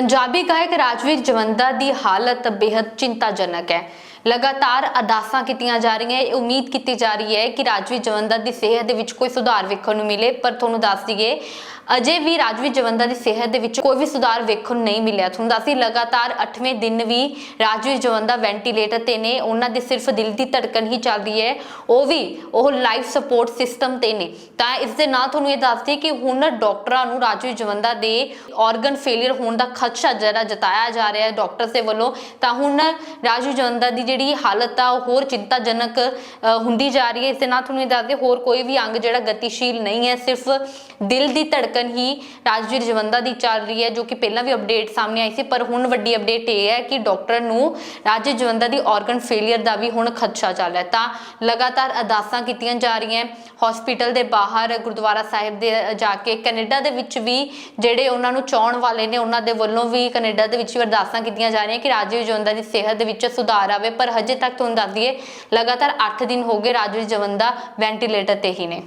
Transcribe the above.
ਪੰਜਾਬੀ ਗਾਇਕ ਰਾਜਵੀਰ ਜਵੰਦਾ ਦੀ ਹਾਲਤ ਬੇहद ਚਿੰਤਾਜਨਕ ਹੈ। ਲਗਾਤਾਰ ਅਰਦਾਸਾਂ ਕੀਤੀਆਂ ਜਾ ਰਹੀਆਂ ਹੈ। ਉਮੀਦ ਕੀਤੀ ਜਾ ਰਹੀ ਹੈ ਕਿ ਰਾਜਵੀ ਜਵੰਦਾ ਦੀ ਸਿਹਤ ਦੇ ਵਿੱਚ ਕੋਈ ਸੁਧਾਰ ਵੇਖਣ ਨੂੰ ਮਿਲੇ, ਪਰ ਤੁਹਾਨੂੰ ਦੱਸ ਦਈਏ, ਅਜੇ ਵੀ ਰਾਜਵੀ ਜਵੰਦਾ ਦੀ ਸਿਹਤ ਦੇ ਵਿੱਚ ਕੋਈ ਵੀ ਸੁਧਾਰ ਵੇਖਣ ਨੂੰ ਨਹੀਂ ਮਿਲਿਆ। ਤੁਹਾਨੂੰ ਦੱਸੀ ਲਗਾਤਾਰ 8ਵੇਂ ਦਿਨ ਵੀ ਰਾਜਵੀਰ ਜਵੰਦਾ ਵੈਂਟੀਲੇਟਰ ਤੇ ਨੇ, ਉਹਨਾਂ ਦੇ ਸਿਰਫ ਦਿਲ ਦੀ ਧੜਕਣ ਹੀ ਚੱਲਦੀ ਹੈ। ਉਹ ਵੀ, ਉਹ ਲਾਈਫ ਸਪੋਰਟ ਸਿਸਟਮ ਤੇ ਨੇ। ਤਾਂ ਇਸ ਦੇ ਨਾਲ ਤੁਹਾਨੂੰ ਇਹ ਦੱਸਦੀ ਕਿ ਹੁਣ ਡਾਕਟਰਾਂ ਨੂੰ ਰਾਜਵੀਰ ਜਵੰਦਾ ਦੇ ਆਰਗਨ ਫੇਲਿਅਰ ਹੋਣ ਦਾ ਖਦਸ਼ਾ ਜਿਹੜਾ ਜਤਾਇਆ ਜਾ ਰਿਹਾ ਹੈ ਡਾਕਟਰਸ ਦੇ ਵੱਲੋਂ, ਤਾਂ ਹੁਣ ਰਾਜਵੀਰ ਜਵੰਦਾ ਦੀ ਜਿਹੜੀ ਹਾਲਤ ਆ, ਉਹ ਹੋਰ ਚਿੰਤਾਜਨਕ ਹੁੰਦੀ ਜਾ ਰਹੀ ਹੈ। ਇਸ ਦੇ ਨਾਲ ਤੁਹਾਨੂੰ ਇਹ ਦੱਸਦੇ ਹੋਰ ਕੋਈ ਵੀ ਅੰਗ ਜਿਹੜਾ ਗਤੀਸ਼ੀਲ ਨਹੀਂ ਹੈ, ਸਿਰਫ ਦਿਲ ਦੀ ਧੜਕਣ ਹੀ ਰਾਜਵੀਰ ਜਵੰਦਾ ਦੀ ਚੱਲ ਰਹੀ ਹੈ, ਜੋ ਕਿ ਪਹਿਲਾਂ ਵੀ ਅਪਡੇਟ ਸਾਹਮਣੇ ਆਈ ਸੀ। ਪਰ ਹੁਣ ਵੱਡੀ ਅਪਡੇਟ ਇਹ ਹੈ ਕਿ ਡਾਕਟਰ ਨੂੰ ਰਾਜਵੀਰ ਜਵੰਦਾ ਦੀ ਆਰਗਨ ਫੇਲਿਅਰ ਦਾ ਵੀ ਹੁਣ ਖਦਸ਼ਾ ਚੱਲ ਰਿਹਾ ਤਾਂ ਲਗਾਤਾਰ ਅਰਦਾਸਾਂ ਕੀਤੀਆਂ ਜਾ ਰਹੀਆਂ ਹਸਪੀਟਲ ਦੇ ਬਾਹਰ ਗੁਰਦੁਆਰਾ ਸਾਹਿਬ ਦੇ ਜਾ ਕੇ ਕੈਨੇਡਾ ਦੇ ਵਿੱਚ ਵੀ ਜਿਹੜੇ ਉਹਨਾਂ ਨੂੰ ਚਾਹਣ ਵਾਲੇ ਨੇ, ਉਹਨਾਂ ਦੇ ਵੱਲੋਂ ਵੀ ਕੈਨੇਡਾ ਦੇ ਵਿੱਚ ਵੀ ਅਰਦਾਸਾਂ ਕੀਤੀਆਂ ਜਾ ਰਹੀਆਂ ਕਿ ਰਾਜਵੀਰ ਜਵੰਦਾ ਦੀ ਸਿਹਤ ਦੇ ਵਿੱਚ ਸੁਧਾਰ ਆਵੇ, ਪਰ ਹਜੇ ਤੱਕ ਤੁਹਾਨੂੰ ਦੱਸ ਦਈਏ, ਲਗਾਤਾਰ 8 ਦਿਨ ਹੋ ਗਏ ਰਾਜਵੀਰ ਜਵੰਦਾ ਵੈਂਟੀਲੇਟਰ ਤੇ ਹੀ ਨੇ।